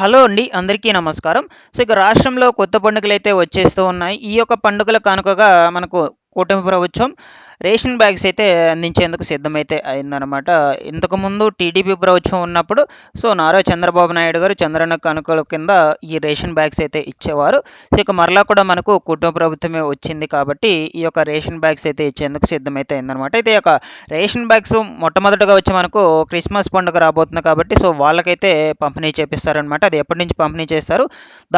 Hello అండి అందరికీ నమస్కారం. సో ఇక రాష్ట్రంలో కొత్త పండుగలు అయితే వచ్చేస్తూ ఉన్నాయి. ఈ యొక్క పండుగల కానుకగా మనకు కూటమి ప్రభుత్వం రేషన్ బ్యాగ్స్ అయితే అందించేందుకు సిద్ధమైతే అయిందనమాట ఇంతకుముందు టీడీపీ ప్రభుత్వం ఉన్నప్పుడు సో నారా చంద్రబాబు నాయుడు గారు చంద్రన్న కానుకల కింద ఈ రేషన్ బ్యాగ్స్ అయితే ఇచ్చేవారు. సో ఇక మరలా కూడా మనకు కుటుంబ ప్రభుత్వమే వచ్చింది కాబట్టి ఈ యొక్క రేషన్ బ్యాగ్స్ అయితే ఇచ్చేందుకు సిద్ధమైతే అయిందనమాట అయితే ఈ యొక్క రేషన్ బ్యాగ్స్ మొట్టమొదటిగా వచ్చి మనకు క్రిస్మస్ పండుగ రాబోతుంది కాబట్టి సో వాళ్ళకైతే పంపిణీ చేపిస్తారనమాట అది ఎప్పటి నుంచి పంపిణీ చేస్తారు?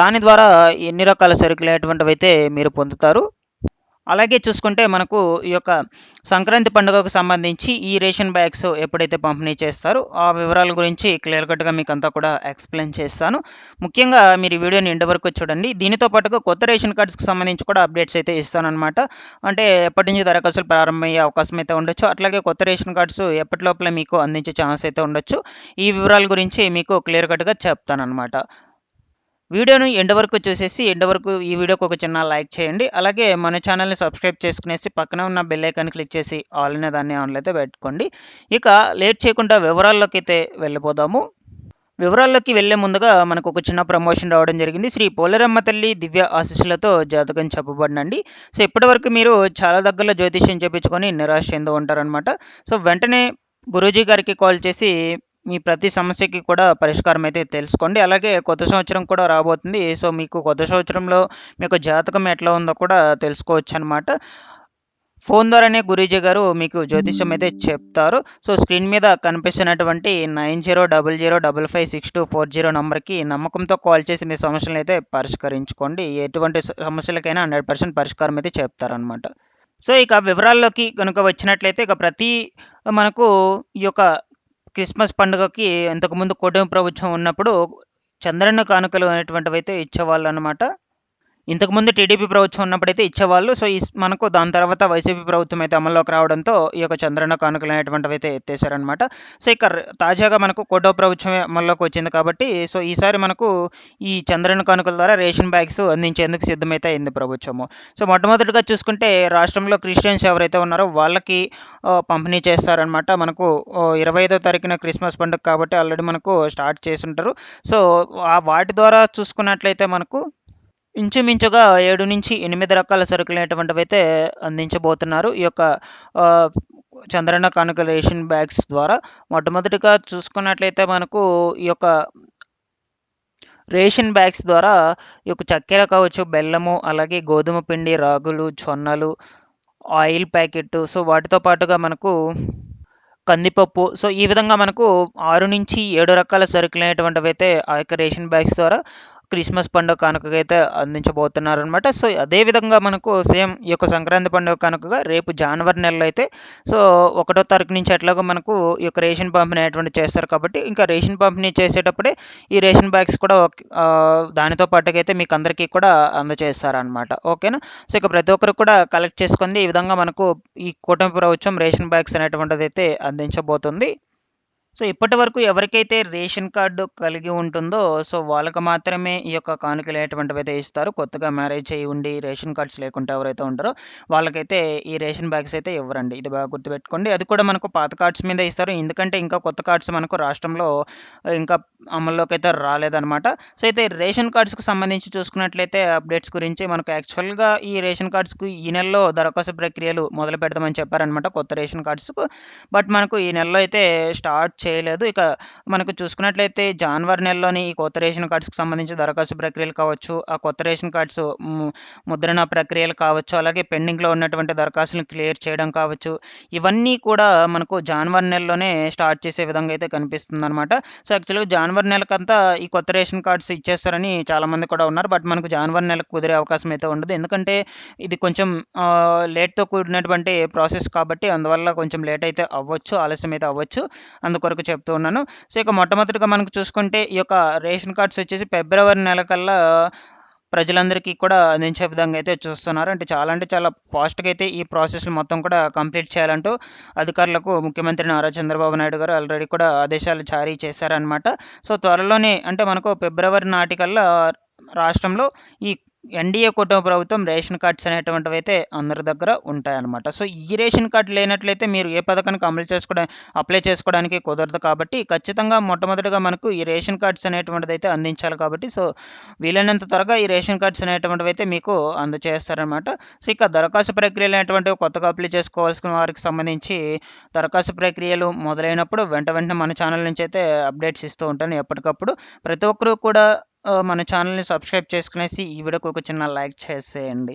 దాని ద్వారా ఎన్ని రకాల సరుకులు అయితే మీరు పొందుతారు? అలాగే చూసుకుంటే మనకు ఈ యొక్క సంక్రాంతి పండుగకు సంబంధించి ఈ రేషన్ బ్యాగ్స్ ఎప్పుడైతే పంపిణీ చేస్తారో ఆ వివరాల గురించి క్లియర్ కట్గా మీకు అంతా కూడా ఎక్స్ప్లెయిన్ చేస్తాను. ముఖ్యంగా మీరు వీడియోని ఎండ వరకు చూడండి. దీనితో పాటుగా కొత్త రేషన్ కార్డ్స్కి సంబంధించి కూడా అప్డేట్స్ అయితే ఇస్తానమాట అంటే ఎప్పటి నుంచి దరఖాస్తులు ప్రారంభమయ్యే అవకాశం అయితే ఉండొచ్చు. అట్లాగే కొత్త రేషన్ కార్డ్స్ ఎప్పటి లోపల మీకు అందించే ఛాన్స్ అయితే ఉండొచ్చు. ఈ వివరాల గురించి మీకు క్లియర్ కట్గా చెప్తానమాట వీడియోను ఎండ్ వరకు చూసేసి ఎండ్ వరకు ఈ వీడియోకి ఒక చిన్న లైక్ చేయండి. అలాగే మన ఛానల్ని సబ్స్క్రైబ్ చేసుకునేసి పక్కన ఉన్న బెల్ ఐకాన్ క్లిక్ చేసి ఆల్ అనే దాన్ని ఆన్లో అయితే పెట్టుకోండి. ఇక లేట్ చేయకుండా వివరాల్లోకి అయితే వెళ్ళిపోదాము. వివరాల్లోకి వెళ్ళే ముందుగా మనకు ఒక చిన్న ప్రమోషన్ రావడం జరిగింది. శ్రీ పోలరమ్మ తల్లి దివ్య ఆశీస్సులతో జాతకం చెప్పబడినండి. సో ఇప్పటివరకు మీరు చాలా దగ్గరలో జ్యోతిష్యం చేయించుకొని నిరాశ చెందు ఉంటారనమాట సో వెంటనే గురూజీ గారికి కాల్ చేసి మీ ప్రతి సమస్యకి కూడా పరిష్కారం అయితే తెలుసుకోండి. అలాగే కొత్త సంవత్సరం కూడా రాబోతుంది. సో మీకు కొత్త సంవత్సరంలో మీకు జాతకం ఎట్లా ఉందో కూడా తెలుసుకోవచ్చు అనమాట ఫోన్ ద్వారానే గురూజీ గారు మీకు జ్యోతిష్యం అయితే చెప్తారు. సో స్క్రీన్ మీద కనిపిస్తున్నటువంటి nine zero double zero double five six two four zero నెంబర్కి నమ్మకంతో కాల్ చేసి మీ సమస్యలను అయితే పరిష్కరించుకోండి. ఎటువంటి సమస్యలకైనా హండ్రెడ్ పర్సెంట్ పరిష్కారం అయితే చెప్తారనమాట సో ఇక వివరాల్లోకి కనుక వచ్చినట్లయితే ఇక ప్రతి మనకు ఈ యొక్క క్రిస్మస్ పండుగకి ఇంతకుముందు కూటమి ప్రభుత్వం ఉన్నప్పుడు చంద్రన్న కానుకలు అనేటువంటివి అయితే ఇచ్చేవాళ్ళు అనమాట ఇంతకుముందు టీడీపీ ప్రభుత్వం ఉన్నప్పుడైతే ఇచ్చేవాళ్ళు సో ఈ మనకు దాని తర్వాత వైసీపీ ప్రభుత్వం అయితే అమల్లోకి రావడంతో ఈ యొక్క చంద్రన్న కానుకలు అనేటువంటివి అయితే ఎత్తేసారనమాట సో ఇక తాజాగా మనకు కోటో ప్రభుత్వమే అమల్లోకి వచ్చింది కాబట్టి సో ఈసారి మనకు ఈ చంద్రన్న కానుకల ద్వారా రేషన్ బ్యాగ్స్ అందించేందుకు సిద్ధమైతే అయింది ప్రభుత్వము. సో మొట్టమొదటిగా చూసుకుంటే రాష్ట్రంలో క్రిస్టియన్స్ ఎవరైతే ఉన్నారో వాళ్ళకి పంపిణీ చేస్తారనమాట మనకు ఇరవై ఐదో తారీఖున క్రిస్మస్ పండుగ కాబట్టి ఆల్రెడీ మనకు స్టార్ట్ చేసి ఉంటారు. సో వాటి ద్వారా చూసుకున్నట్లయితే మనకు ఇంచుమించుగా ఏడు నుంచి ఎనిమిది రకాల సరుకులు అనేటువంటివి అయితే అందించబోతున్నారు. ఈ యొక్క చంద్రన్న కానుక రేషన్ బ్యాగ్స్ ద్వారా మొట్టమొదటిగా చూసుకున్నట్లయితే మనకు ఈ యొక్క రేషన్ బ్యాగ్స్ ద్వారా ఈ యొక్క చక్కెర కావచ్చు బెల్లము అలాగే గోధుమ పిండి రాగులు జొన్నలు ఆయిల్ ప్యాకెట్ సో వాటితో పాటుగా మనకు కందిపప్పు సో ఈ విధంగా మనకు ఆరు నుంచి ఏడు రకాల సరుకులు అనేటువంటివి అయితే ఆ యొక్క రేషన్ బ్యాగ్స్ ద్వారా క్రిస్మస్ పండుగ కానుకగా అయితే అందించబోతున్నారు అనమాట సో అదేవిధంగా మనకు సేమ్ ఈ యొక్క సంక్రాంతి పండుగ కానుకగా రేపు జనవరి నెలలో అయితే సో ఒకటో తారీఖు నుంచి ఎట్లాగో మనకు ఈ యొక్క రేషన్ పంపిణీ అనేటువంటి చేస్తారు కాబట్టి ఇంకా రేషన్ పంపిణీ చేసేటప్పుడే ఈ రేషన్ బ్యాగ్స్ కూడా దానితో పాటుకైతే మీకు అందరికీ కూడా అందజేస్తారనమాట ఓకేనా? సో ఇక ప్రతి ఒక్కరు కూడా కలెక్ట్ చేసుకుంది ఈ విధంగా మనకు ఈ కూటమి ప్రభుత్వం రేషన్ బ్యాగ్స్ అనేటువంటిది అయితే అందించబోతుంది. సో ఇప్పటి వరకు ఎవరికైతే రేషన్ కార్డు కలిగి ఉంటుందో సో వాళ్ళకి మాత్రమే ఈ యొక్క కానుకలు అనేటువంటివి అయితే ఇస్తారు. కొత్తగా మ్యారేజ్ అయ్యి ఉండి రేషన్ కార్డ్స్ లేకుండా ఎవరైతే ఉంటారో వాళ్ళకైతే ఈ రేషన్ బ్యాగ్స్ అయితే ఇవ్వరండి. ఇది బాగా గుర్తుపెట్టుకోండి. అది కూడా మనకు పాత కార్డ్స్ మీద ఇస్తారు. ఎందుకంటే ఇంకా కొత్త కార్డ్స్ మనకు రాష్ట్రంలో ఇంకా అమల్లోకి అయితే రాలేదనమాట సో అయితే రేషన్ కార్డ్స్కు సంబంధించి చూసుకున్నట్లయితే అప్డేట్స్ గురించి మనకు యాక్చువల్గా ఈ రేషన్ కార్డ్స్కు ఈ నెలలో దరఖాస్తు ప్రక్రియలు మొదలు పెడతామని చెప్పారనమాట కొత్త రేషన్ కార్డ్స్కు. బట్ మనకు ఈ నెలలో అయితే స్టార్ట్ చేయలేదు. ఇక మనకు చూసుకున్నట్లయితే జాన్వరి నెలలోని ఈ కొత్త రేషన్ కార్డ్స్కి సంబంధించి దరఖాస్తు ప్రక్రియలు కావచ్చు ఆ కొత్త రేషన్ కార్డ్స్ ముద్రణ ప్రక్రియలు కావచ్చు అలాగే పెండింగ్లో ఉన్నటువంటి దరఖాస్తులను క్లియర్ చేయడం కావచ్చు ఇవన్నీ కూడా మనకు జాన్వరి నెలలోనే స్టార్ట్ చేసే విధంగా అయితే కనిపిస్తుంది అనమాట సో యాక్చువల్గా జాన్వరి నెలకంతా ఈ కొత్త రేషన్ కార్డ్స్ ఇచ్చేస్తారని చాలామంది కూడా ఉన్నారు. బట్ మనకు జాన్వరి నెలకు కుదిరే అవకాశం అయితే ఉండదు. ఎందుకంటే ఇది కొంచెం లేట్తో కూడినటువంటి ప్రాసెస్ కాబట్టి అందువల్ల కొంచెం లేట్ అయితే అవ్వచ్చు ఆలస్యం అయితే అవ్వచ్చు. అందుకొరకు వరకు చెప్తూ ఉన్నాను. సో ఇక మొట్టమొదటిగా మనకు చూసుకుంటే ఈ యొక్క రేషన్ కార్డ్స్ వచ్చేసి ఫిబ్రవరి నెల కల్లా ప్రజలందరికీ కూడా అందించే విధంగా అయితే చూస్తున్నారు. అంటే చాలా అంటే చాలా ఫాస్ట్గా అయితే ఈ ప్రాసెస్ మొత్తం కూడా కంప్లీట్ చేయాలంటూ అధికారులకు ముఖ్యమంత్రి నారా చంద్రబాబు నాయుడు గారు ఆల్రెడీ కూడా ఆదేశాలు జారీ చేశారనమాట సో త్వరలోనే అంటే మనకు ఫిబ్రవరి నాటికల్లా రాష్ట్రంలో ఈ ఎన్డీఏ కుటుంబ ప్రభుత్వం రేషన్ కార్డ్స్ అనేటువంటివి అయితే అందరి దగ్గర ఉంటాయన్నమాట. సో ఈ రేషన్ కార్డు లేనట్లయితే మీరు ఏ పథకానికి అమలు చేసుకోవడం అప్లై చేసుకోవడానికి కుదరదు కాబట్టి ఖచ్చితంగా మొట్టమొదటిగా మనకు ఈ రేషన్ కార్డ్స్ అనేటువంటిది అయితే అందించాలి కాబట్టి సో వీలైనంత త్వరగా ఈ రేషన్ కార్డ్స్ అనేటువంటివి అయితే మీకు అందజేస్తారనమాట సో ఇక దరఖాస్తు ప్రక్రియలు అనేటువంటివి కొత్తగా అప్లై చేసుకోవాల్సిన వారికి సంబంధించి దరఖాస్తు ప్రక్రియలు మొదలైనప్పుడు వెంట వెంటనే మన ఛానల్ నుంచి అయితే అప్డేట్స్ ఇస్తూ ఉంటాను ఎప్పటికప్పుడు. ప్రతి ఒక్కరూ కూడా మన ఛానల్ని సబ్స్క్రైబ్ చేసుకునేసి ఈ వీడియోకి ఒక చిన్న లైక్ చేసేయండి.